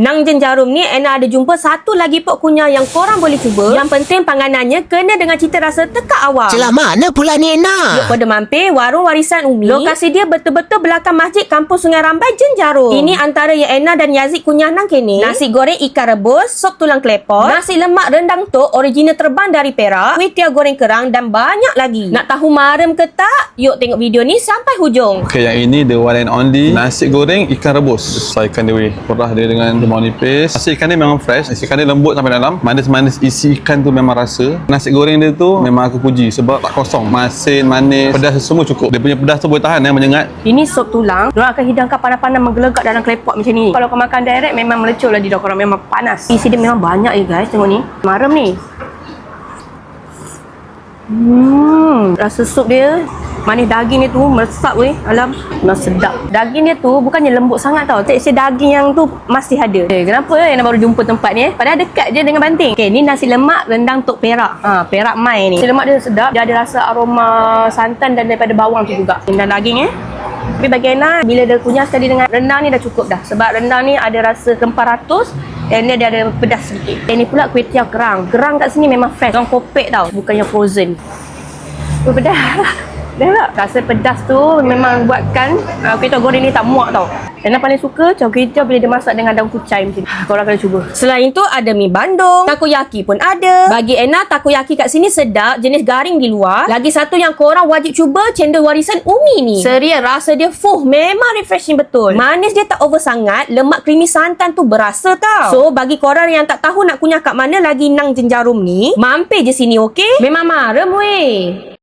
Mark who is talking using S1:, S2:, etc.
S1: Nang jenjarum ni Anna ada jumpa satu lagi pok kunyah yang korang boleh cuba. Yang penting panganannya kena dengan cita rasa tekak awam.
S2: Celah mana pula ni Ena?
S1: Pada mampir warung warisan Umi. Lokasi dia betul-betul belakang masjid kampus Sungai Rambai Jenjarum. Ini antara yang Anna dan Yazid kunyah nang kene. Nasi goreng ikan rebus, sop tulang klepot, nasi lemak rendang tok original terbang dari Perak, kuih tiaw goreng kerang dan banyak lagi. Nak tahu marem ke tak? Yuk tengok video ni sampai hujung.
S3: Okay, yang ini the one and only nasi goreng ikan rebus. Selesaikan dia weh. Perah dia dengan lemon nipis. Nasi ikan dia memang fresh. Nasi ikan dia lembut sampai dalam. Manis-manis isi ikan tu memang rasa. Nasi goreng dia tu memang aku puji sebab tak kosong. Masin, manis, pedas semua cukup. Dia punya pedas tu boleh tahan eh, menyengat.
S1: Ini sop tulang. Diorang akan hidangkan panas-panas menggelegak dalam klepot macam ni. Kalau kau makan direct memang melecur lah di korang. Memang panas. Isi dia memang banyak ya guys. Tengok ni. Marem ni. Hmm, rasa sup dia manis daging dia tu meresap weh alam memang sedap daging dia tu bukannya lembut sangat tau tekstur daging yang tu masih ada eh, kenapa eh yang baru jumpa tempat ni eh padahal dekat je dengan banting okay, ni nasi lemak rendang tok perak ha, perak mai ni nasi lemak dia sedap dia ada rasa aroma santan dan daripada bawang tu juga dan daging eh tapi bagi Ana, bila dia kunyah sekali dengan rendang ni dah cukup dah. Sebab rendang ni ada rasa kemparatus dan dia ada pedas sedikit. Yang ni pula kuih tiaw kerang. Kerang kat sini memang fresh. Kerang kopek tau. Bukannya frozen. Oh, pedas. Dah tak? Rasa pedas tu memang buatkan uh, kuih goreng ni tak muak tau. Dan yang paling suka macam kuih bila dia masak dengan daun kucai macam ni. Korang kena cuba. Selain tu ada mi bandung. Takoyaki pun ada. Bagi Anna, takoyaki kat sini sedap. Jenis garing di luar. Lagi satu yang korang wajib cuba cendol warisan Umi ni. Serius rasa dia fuh. Memang refreshing betul. Manis dia tak over sangat. Lemak creamy santan tu berasa tau. So bagi korang yang tak tahu nak kunyah kat mana lagi nang jenjarum ni. Mampir je sini okey? Memang marem weh.